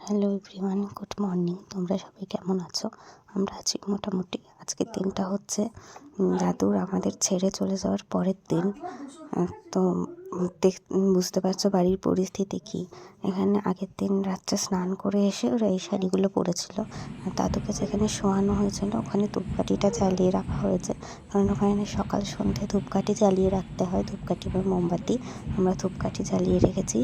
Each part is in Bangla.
হ্যালো এভরিওয়ান গুড মর্নিং তোমরা সবাই কেমন আছো? আমরা আছি মোটামুটি। আজকের দিনটা হচ্ছে দাদুর আমাদের ছেড়ে চলে যাওয়ার পরের দিন। তো বুঝতে পারছ বাড়ির পরিস্থিতি কী? এখানে আগের দিন রাত্রে স্নান করে এসে ওরা এই শাড়িগুলো পরেছিল। আর দাদুকে যেখানে শোয়ানো হয়েছিল ওখানে ধূপকাঠিটা জ্বালিয়ে রাখা হয়েছে। কারণ ওখানে সকাল সন্ধ্যে ধূপকাঠি জ্বালিয়ে রাখতে হয়। ধূপকাঠি বা মোমবাতি আমরা ধূপকাঠি জ্বালিয়ে রেখেছি।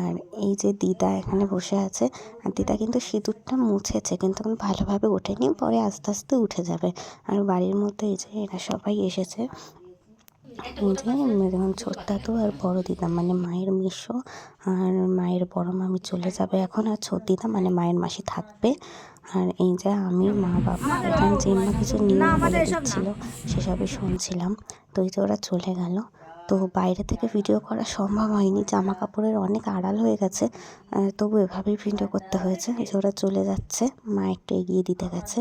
আর এই যে দিদা এখানে বসে আছে, আর দিদা কিন্তু সিঁদুরটা মুছেছে, কিন্তু এখন ভালোভাবে ওঠেনি, পরে আস্তে আস্তে উঠে যাবে। আর বাড়ির মধ্যে এই যে এরা সবাই এসেছে যে যেমন ছোট দাদু আর বড় দিদা মানে মায়ের মিশো আর মায়ের বড় মামি চলে যাবে এখন আর ছোট দিদা মানে মায়ের মাসি থাকবে। আর এই যে আমি মা বাবা এখানে যে মা কিছু নিয়ম বলে দিচ্ছিল সেসবই শুনছিলাম। তো এই যে ওরা চলে গেল। তো বাইরে থেকে ভিডিও করা সম্ভব হয়নি জামা কাপড়ের অনেক আড়াল হয়ে গেছে। তবু এভাবেই ভিডিও করতে হয়েছে এই যে ওরা চলে যাচ্ছে মা একটু এগিয়ে দিতে গেছে।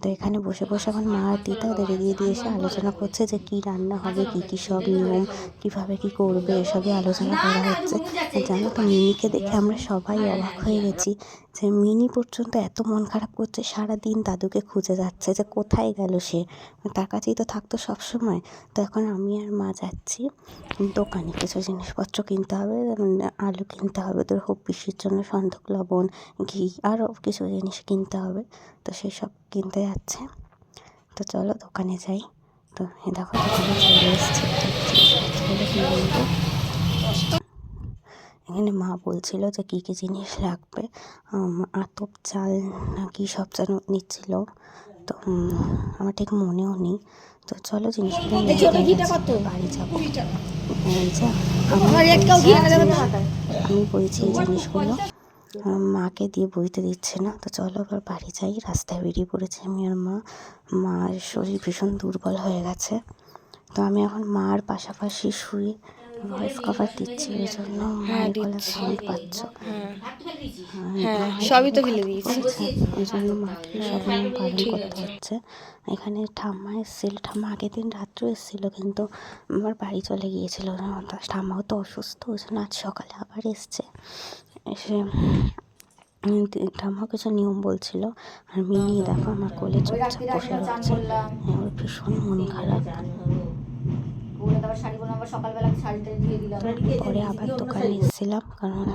তো এখানে বসে বসে এখন মা আর দিদা ওদের এগিয়ে দিয়ে এসে আলোচনা করছে যে কি রান্না হবে, কি কি সব নিয়ম, কীভাবে কি করবে, এসবই আলোচনা করা হচ্ছে। জানো তো মিনিকে দেখে আমরা সবাই অবাক হয়ে গেছি যে মিনি পর্যন্ত এত মন খারাপ করছে সারা দিন দাদুকে খুঁজে যাচ্ছে যে কোথায় গেল সে। তার কাছেই তো থাকতো সব সময় তো এখন আমি আর মা যাচ্ছি দোকানে। কিছু জিনিসপত্র কিনতে হবে, আলু কিনতে হবে তোর পিসির জন্য সন্ধক লবণ, ঘি আরও কিছু জিনিস কিনতে হবে। তো সেই সব কিনতে যাচ্ছে। তো চলো দোকানে যাই। তো দেখো দোকানে চলে এসেছি। এখানে মা বলছিল যে কী কী জিনিস লাগবে। আতপ চাল নাকি সব যেন নিচ্ছিল। তো আমার ঠিক মনেও নেই। তো চলো জিনিসগুলো বাড়ি যাব। আমি বলছি- এই জিনিসগুলো মাকে দিয়ে বইতে দিচ্ছে না। তো চলো এবার বাড়ি যাই। রাস্তায় বেরিয়ে পড়েছি আমি আর মা। মার শরীর ভীষণ দুর্বল হয়ে গেছে। তো আমি এখন মার পাশাপাশি শুয়ে ভয়েস কভার দিচ্ছি এই জন্য। মায়ের গলা সাউন্ড পাচ্ছ। হ্যাঁ। সবই তো ফেলে দিয়েছি। এই জন্য মাকে সব পালন করতে হচ্ছে। এখানে ঠাম্মা এসেছিল। ঠাম্মা আগের দিন রাত্রে এসেছিল কিন্তু আমার বাড়ি চলে গিয়েছিল। ঠাম্মাও তো অসুস্থ ওই জন্য আজ সকালে আবার এসছে। এসে ঠাম্মা কিছু নিয়ম বলছিল আর মিনি দেখো আমার কোলে চুপচাপ বসে রয়েছে। আমার ভীষণ মন খারাপ। পরে আবার দোকানে এসেছিলাম কারণ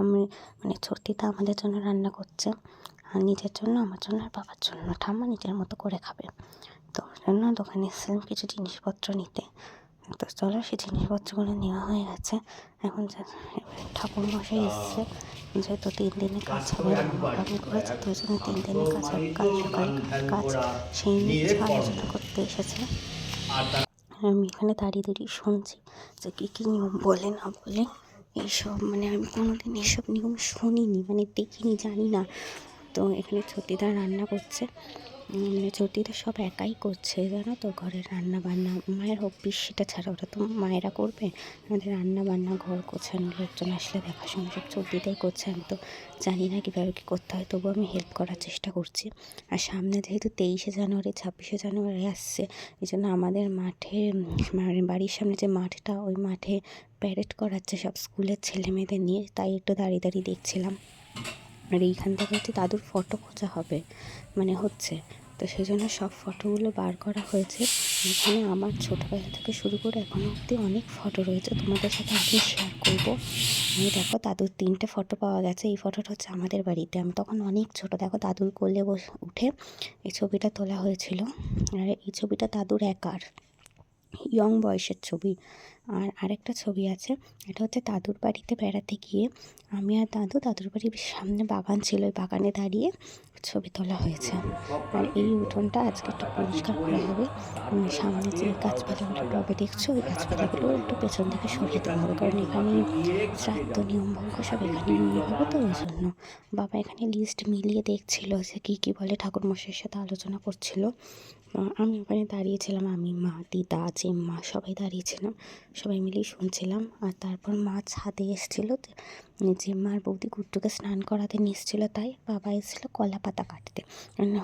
আমি মানে ছোটিটা আমাদের জন্য রান্না করছে। আর নিজের জন্য আমার জন্য আর বাবার জন্য। ঠাম্মা নিজের মতো করে খাবে। তো জন্য দোকানে এসেছিলাম কিছু জিনিসপত্র নিতে। তো চলো সেই জিনিসপত্রগুলো নেওয়া হয়ে গেছে। এখন ঠাকুর মশাই এসছে যেহেতু তিন দিনে কাজ হবে আমি করেছি তো জন্য তিন দিনে কাজ হবে। কাল সকাল কাজ সেই নিয়ে আলোচনা করতে এসেছে। আমি এখানে দাঁড়িয়ে দাঁড়িয়ে শুনছি যে কী কী নিয়ম বলে না বলে। এইসব মানে আমি কোনোদিন এসব নিয়ম শুনিনি মানে দেখিনি জানি না। তো এখানে ছটিদা রান্না করছে। মানে ছটিদা সব একাই করছে, জানো তো? ঘরের রান্না বান্না মায়ের হোক পিসিটা ছাড়া ওটা তো মায়েরা করবে। আমাদের রান্না বান্না ঘর গোছানো, লোকজন আসলে দেখাশোনা, সব ছটিদাই করছে আমি তো। জানি না কীভাবে কী করতে হয়, তবুও আমি হেল্প করার চেষ্টা করছি। আর সামনে যেহেতু তেইশে জানুয়ারি, ছাব্বিশে জানুয়ারি আসছে এই জন্য আমাদের মাঠে মানে বাড়ির সামনে যে মাঠটা, ওই মাঠে প্যারেড করাচ্ছে সব স্কুলের ছেলে মেয়েদের নিয়ে, তাই একটু দাঁড়িয়ে দাঁড়িয়ে দেখছিলাম। আর এইখান থেকে হচ্ছে দাদুর ফটো খোঁজা হবে মানে হচ্ছে। তো সেই জন্য সব ফটোগুলো বার করা হয়েছে। এখানে আমার ছোটোবেলা থেকে শুরু করে এখনও অবধি অনেক ফটো রয়েছে। তোমাদের সাথে আমি শেয়ার করব। আমি দেখো, দাদুর তিনটে ফটো পাওয়া গেছে। এই ফটোটা হচ্ছে আমাদের বাড়িতে। আমি তখন অনেক ছোট। দেখো, দাদুর কোলে বসে উঠে এই ছবিটা তোলা হয়েছিল। আর এই ছবিটা দাদুর একার। ইয়ং বয়সের ছবি। আর আরেকটা ছবি আছে, এটা হচ্ছে দাদুর বাড়িতে বেড়াতে গিয়ে আমি আর দাদু, দাদুর বাড়ির সামনে বাগান ছিল, ওই বাগানে দাঁড়িয়ে ছবি তোলা হয়েছে। আর এই উঠোনটা আজকে একটু পরিষ্কার করা হবে। সামনে যে গাছপালাগুলো টবে দেখছ? ওই গাছপালাগুলো একটু পেছন থেকে সরিয়ে দেওয়া হবে। কারণ এখানে শ্রাদ্ধ নিয়মভঙ্গ সব এখানে নিয়ে হবে তো ওই জন্য। বাবা এখানে লিস্ট মিলিয়ে দেখছিল যে কী কী বলে ঠাকুরমশাইয়ের সাথে আলোচনা করছিল। আমি ওখানে দাঁড়িয়েছিলাম, আমি মা, দিদা, জেম্মা সবাই দাঁড়িয়েছিলাম, সবাই মিলেই শুনছিলাম। আর তারপর মা ছাদে এসেছিল জেম্মার বৌদি গুড্ডুকে স্নান করাতে নিয়ে এসেছিল, তাই বাবা এসেছিল কলা পাতা কাটতে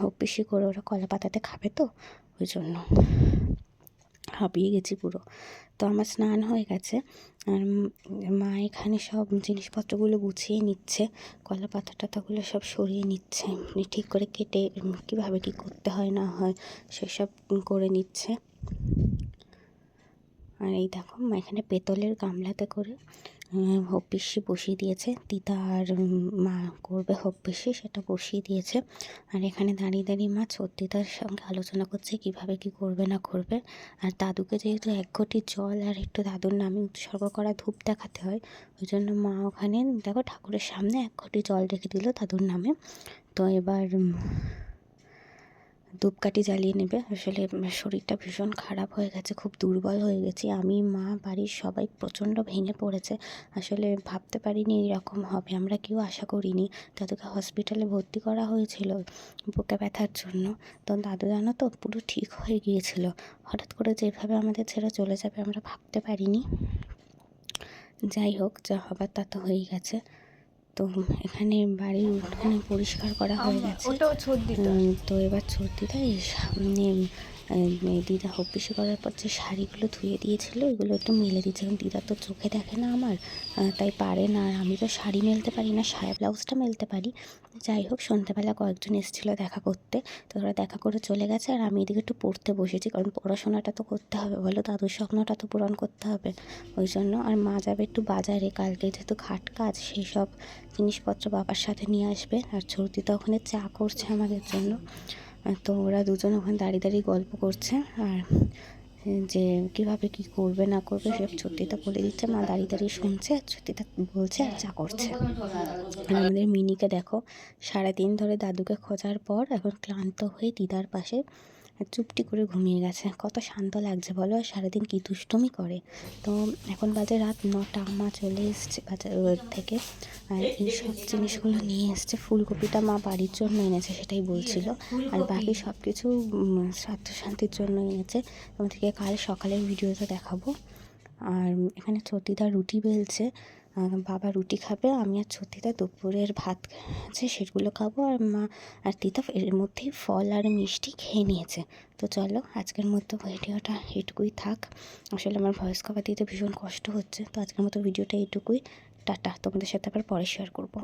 হোক বেশি করে ওরা কলা পাতাতে খাবে তো, ওই জন্য। হাঁপিয়ে গেছি পুরো। তো আমার স্নান হয়ে গেছে। আর মা এখানে সব জিনিসপত্রগুলো গুছিয়ে নিচ্ছে। কলা পাতা টাতাগুলো সব সরিয়ে নিচ্ছে। মানে ঠিক করে কেটে কীভাবে কী করতে হয়, না হয় সেসব করে নিচ্ছে। আর এই দেখো এখানে পেতলের গামলাতে করে উম, হপ্পিসি বসিয়ে দিয়েছে। দিদা আর মা করবে হপ্পিসি সেটা বসিয়ে দিয়েছে। আর এখানে দাঁড়িয়ে দাঁড়িয়ে মা সত্যিতার সঙ্গে আলোচনা করছে কীভাবে কি করবে না করবে। আর দাদুকে যেহেতু এক ঘটি জল আর একটু দাদুর নামে উৎসর্গ করা ধূপ দেখাতে হয় ওই জন্য মা ওখানে দেখো ঠাকুরের সামনে এক ঘটি জল রেখে দিল দাদুর নামে। তো এবার ধূপকাঠি জ্বালিয়ে নেবে। আসলে শরীরটা ভীষণ খারাপ হয়ে গেছে, খুব দুর্বল হয়ে গেছি। আমি, মা, বাড়ির সবাই প্রচণ্ড ভেঙে পড়েছে। আসলে ভাবতে পারিনি এরকম হবে। আমরা কেউ আশা করিনি। দাদুকে হসপিটালে ভর্তি করা হয়েছিল বুকে ব্যথার জন্য। তো দাদু, জানো তো, পুরো ঠিক হয়ে গিয়েছিল। হঠাৎ করে যেভাবে আমাদের ছেড়ে চলে যাবে আমরা ভাবতে পারিনি। যাই হোক, যা হবার তা তো হয়েই গেছে। তো এখানে বাড়ির উঠোনে পরিষ্কার করা হয়ে গেছে। তো এবার সর্দিটা এই সামনে দিদা হপিসি করার পর যে শাড়িগুলো ধুয়ে দিয়েছিল, ওগুলো একটু মেলে দিচ্ছে। কারণ দিদা তো চোখে দেখে না আমার তাই পারে না। আর আমি তো শাড়ি মেলতে পারি না, সায়া ব্লাউজটা মেলতে পারি। যাই হোক, সন্ধ্যাবেলা কয়েকজন এসেছিল দেখা করতে। তো ওরা দেখা করে চলে গেছে, আর আমি এদিকে একটু পড়তে বসেছি, কারণ পড়াশোনাটা তো করতে হবে, বলো? দাদুর স্বপ্নটা তো পূরণ করতে হবে। ওই জন্য আর মা যাবে একটু বাজারে, কালকে যেহেতু ঘাট কাজ সেই সব জিনিসপত্র বাবার সাথে নিয়ে আসবে। আর ছর্দি তো ওখানে চা করছে আমাদের জন্য। তো ওরা দুজন ওখানে দাঁড়িয়ে দাঁড়িয়ে গল্প করছে আর যে কীভাবে কী করবে না করবে সব সত্যিটা বলে দিচ্ছে, মা দাঁড়িয়ে দাঁড়িয়ে শুনছে আর সত্যিটা বলছে আর যা করছে। আমাদের মিনিকে দেখো, সারাদিন ধরে দাদুকে খোঁজার পর এখন ক্লান্ত হয়ে দিদার পাশে চুপটি করে ঘুমিয়ে গেছে। কত শান্ত লাগছে বলো? আর সারাদিন কী দুষ্টুমি করে? তো এখন বাজে রাত নটা। মা চলে এসছে বাজার থেকে। আর এই সব জিনিসগুলো নিয়ে এসছে। ফুলকপিটা মা বাড়ির জন্য এনেছে সেটাই বলছিল। আর বাকি সব কিছু স্বার্থ শান্তির জন্য এনেছে। তোমাদেরকে কাল সকালের ভিডিওতে দেখাবো। আর এখানে ছতিদা রুটি বেলছে। বাবা রুটি খাবে, আমি আর ছতিদা দুপুরের ভাত আছে সেগুলো খাব, আর মা আর তিতা এর মধ্যেই ফল আর মিষ্টি খেয়ে নিয়েছে। তো চলো, আজকের মতো ভিডিওটা এটুকুই থাক। আসলে আমার ভয়েস কভার দিতে ভীষণ কষ্ট হচ্ছে, তো আজকের মতো ভিডিওটা এটুকুই। টাটা, তোমাদের সাথে আবার পরে শেয়ার করব।